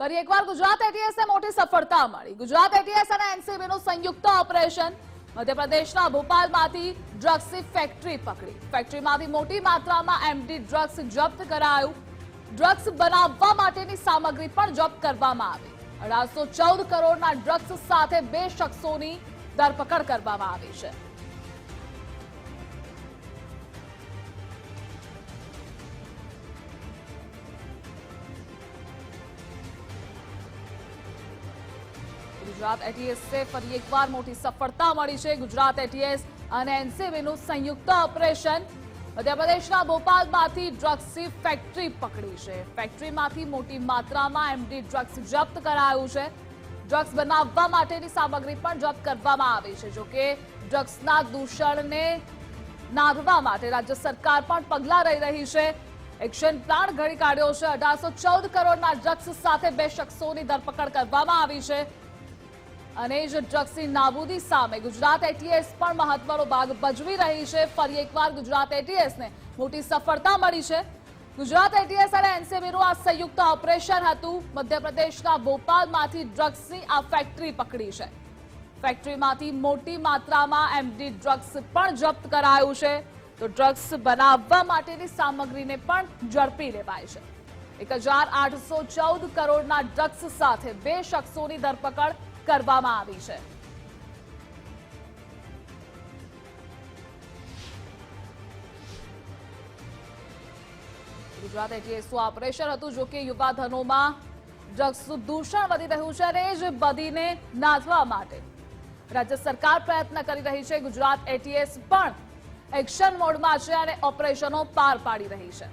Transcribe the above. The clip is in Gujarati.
ફરી એકવાર ગુજરાત એટીએસને મોટી સફળતા મળી. ગુજરાત એટીએસ અને એનસીબીનું સંયુક્ત ઓપરેશન મધ્યપ્રદેશના ભોપાલમાંથી ડ્રગ્સની ફેક્ટરી પકડી. ફેક્ટરીમાંથી મોટી માત્રામાં એમડી ડ્રગ્સ જપ્ત કરાયું. ડ્રગ્સ બનાવવા માટેની સામગ્રી પણ જપ્ત કરવામાં આવી. અઢારસો ચૌદ કરોડના ડ્રગ્સ સાથે બે શખ્સોની ધરપકડ કરવામાં આવી છે. ગુજરાત એટીએસને ફરી એકવાર મોટી સફળતા મળી છે ગુજરાત એટીએસ અને એનસીબીનું સંયુક્ત ઓપરેશન. મધ્યપ્રદેશના ભોપાલમાંથી ડ્રગ્સની ફેક્ટરી પકડી છે. ફેક્ટરીમાંથી મોટી માત્રામાં એમડી ડ્રગ્સ જપ્ત કરાયું છે. ડ્રગ્સ બનાવવા માટેની સામગ્રી પણ જપ્ત કરવામાં આવી છે. જોકે ડ્રગ્સના દૂષણને નાથવા માટે રાજ્ય સરકાર પણ પગલાં લઈ રહી છે. એક્શન પ્લાન ઘડી કાઢ્યો છે. અઢારસો ચૌદ કરોડના ડ્રગ્સ સાથે બે શખ્સોની ધરપકડ કરવામાં આવી છે. અને જ ડ્રગ્સની નાબૂદી સામે ગુજરાત એટીએસ પણ મહત્વનો ભાગ ભજવી રહી છે. ફરી એકવાર ગુજરાત એટીએસને મોટી સફળતા મળી છે. ગુજરાત એટીએસ અને એનસીબીનું આ સંયુક્ત ઓપરેશન હતું. મધ્યપ્રદેશના ભોપાલમાંથી ડ્રગ્સની આ ફેક્ટરી પકડી છે. ફેક્ટરીમાંથી મોટી માત્રામાં એમડી ડ્રગ્સ પણ જપ્ત કરાયું છે. તો ડ્રગ્સ બનાવવા માટેની સામગ્રીને પણ ઝડપી લેવાય છે. એક હજાર આઠસો ચૌદ કરોડના ડ્રગ્સ સાથે બે શખ્સોની ધરપકડ કરવામાં આવી છે. ગુજરાત એટીએસનું ઓપરેશન હતું જોકે યુવાધનોમાં ડ્રગ્સનું દૂષણ વધી રહ્યું છે અને જ બધીને નાથવા માટે. રાજ્ય સરકાર પ્રયત્ન કરી રહી છે. ગુજરાત એટીએસ પણ એક્શન મોડમાં છે અને ઓપરેશનો પાર પાડી રહી છે.